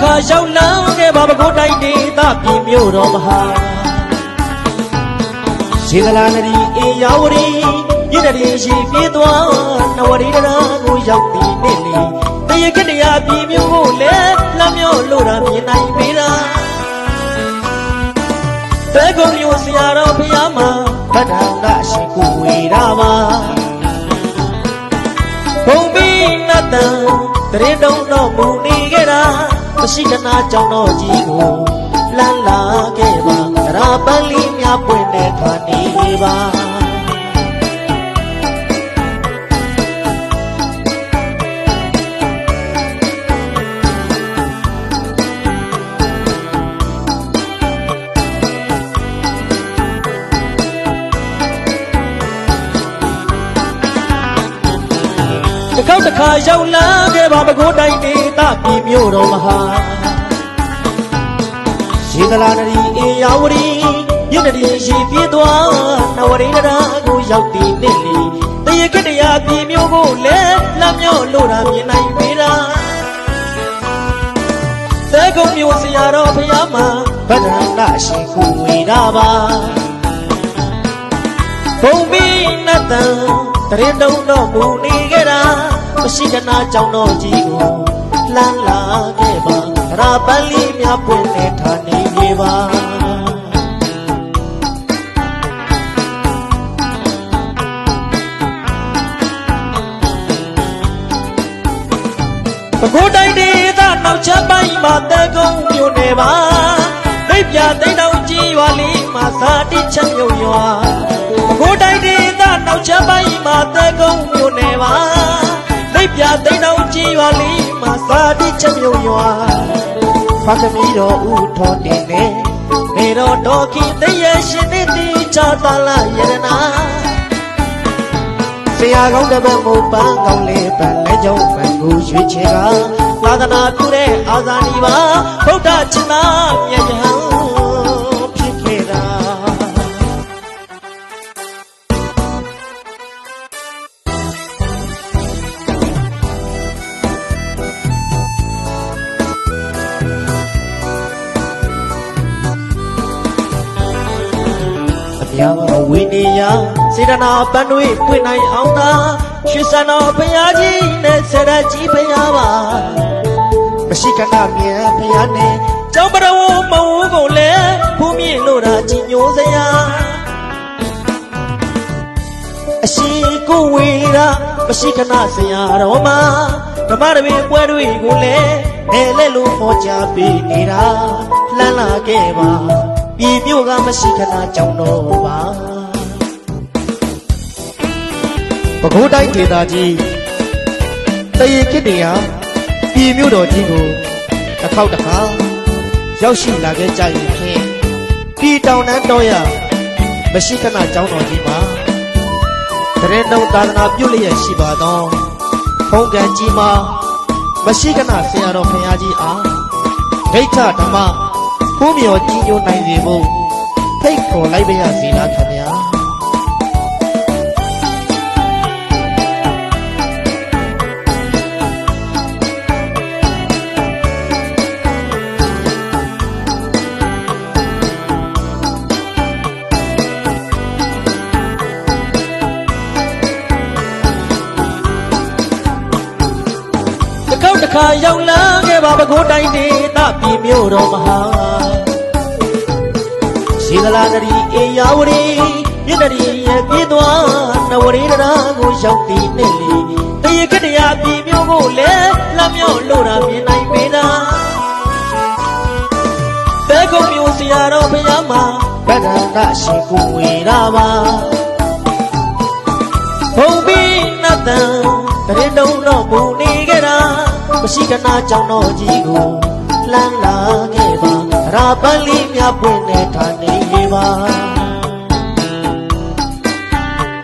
ခါရောက်လန်းခဲ့ပါဘကိုးတိုင်းဒေသပြည်မြို့တော်မဟာရှိသလားနရီအေယာဝရီမြစ်တရီရှိပြေးသွားနဝရီတရာကိုရောက်ပြီးနေလေတရခက်တရားပြည်မြို့ကိုလည်းလမ်းမြော့လို့တာမြင်နိုင်ပြီလားတဲကုံမျိုးဆရာတော်ဘုရားမှာဗဒ္ဒနာရှိကိုဝေရာပါဘုံဘိနတံတရင်တုံတော်မူနေခဲ့တာ မရှိကနာကြောင့်တော်ကြီးကိုလမ်းလာခဲ့ပါရာပန်းလေးများပွင့်တဲ့ခါနေပါ တစ်ခေါက်တစ်ခါရောက်လာခဲ့ပါဘကိုးတိုင်းဒေသပြည်မြို့တော်မဟာရှိသလားနရီအေယာဝရီမြစ်တရီရှိပြေးသွားနဝရီတရာကိုရောက်တည်နေလေတရခက်တရားပြည်မြို့ကိုလည်းလမ်းမြော့လို့တာမြင်နိုင်ပြီလားသဲကုံမျိုးဆရာတော်ဘုရားမှာဗဒ္ဒနာရှိကိုဝေတာပါဘုံဘိနတံတရင်တုံတော့မူနေခဲ့တာ မရှိကနာကြောင့်တော့ကြီးကိုလှမ်းလာခဲ့ပါရာပန်းလေးများပွင့်နေထားနေပြီပါပကိုးတိုင်းဒေသနောက်ချက်ပိုင်းမှာတဲကုန်းမြို့နယ်ပါလိပ်ပြသိန်းတော်ကြီးရွာလေးမှာသာတိချက်မြို့ရွာပကိုးတိုင်းဒေသနောက်ချက်ပိုင်းမှာတဲကုန်းမြို့နယ်ပါ လိပ်ပြသိန်းတော်ကြီးရွာလေးမှာသာတိချက်မြို့ရွာဖခင်မီတော်ဦးထော်တင်နေမေတော်တော်ခင်တည့်ရရှင်နေတိချတာလာယရနာဆရာကောင်းတစ်ပတ်မို့ပန်းကောင်းလေးပန်းလဲကြောင်းပန်းကိုရွှေချေကသာသနာပြုတဲ့အာဇာနည်ပါဗုဒ္ဓချင်သာ အမြောင်ဝိနေယစေတနာပန်းတွေပွင့်နိုင်အောင်သာရွှေစံတော်ဘုရားကြီးနဲ့ဆရာကြီးဘုရားပါမရှိကနာမြန်ဘုရားနဲ့ကျောင်းပရဝမဝကိုလည်းဖူးမြင့်လို့တာကြီးညိုစရာအရှိကိုဝေရာမရှိခဏဆရာတော်မှာဓမ္မတပင်ပွဲတွေကိုလည်းနေလဲလို့ဟောကြားပေးနေတာလှမ်းလာခဲ့ပါ ပြည်မြို့ကမရှိခဏကြောင်းတော်ပါပကိုးတိုင်းဒေသကြီးတရေခစ်နေရပြည်မြို့တော်ကြီးကိုတစ်ခေါက်တစ်ခါရောက်ရှိလာခဲ့ကြရင်ဖြင့်ပြည်တောင်တန်းတော်ရမရှိခဏကြောင်းတော်ကြီးပါတရင်တုံသာသနာပြုလျက်ရှိပါသောဖုံးကံကြီးမှာမရှိကနာဆရာတော်ဖရာကြီးအားဒိဋ္ဌဓမ္မ ဖူးမြော်ကြီးညိုနိုင်စေဖို့ဖိတ်ခေါ်လိုက်ပါရစေလားခင်ဗျာ ခေါက်တစ်ခါရောက်လာခဲ့ပါဘကိုးတိုင်းဒေသပြည်မြို့တော်မဟာရှိသလားနရီအေယာဝရီမြစ်တရီရဲ့ပြေးသွားနဝရီတရာကိုရောက်တည်နေလေတရခက်တရားပြည်မြို့ကိုလည်းလမ်းမြော့လို့တာမြင်နိုင်ပေတာတဲကုံမျိုးဆရာတော်ဘုရားမှာဗဒ္ဒနာရှိကိုဝေရာပါဘုံဘိနတံတရင်တုံတော့မူနေခဲ့တာ မရှိကနာကြောင့်တော့ကြီးကိုလှမ်းလာခဲ့ပါရာပန်းလေးများပွင့်နေထားနေပါ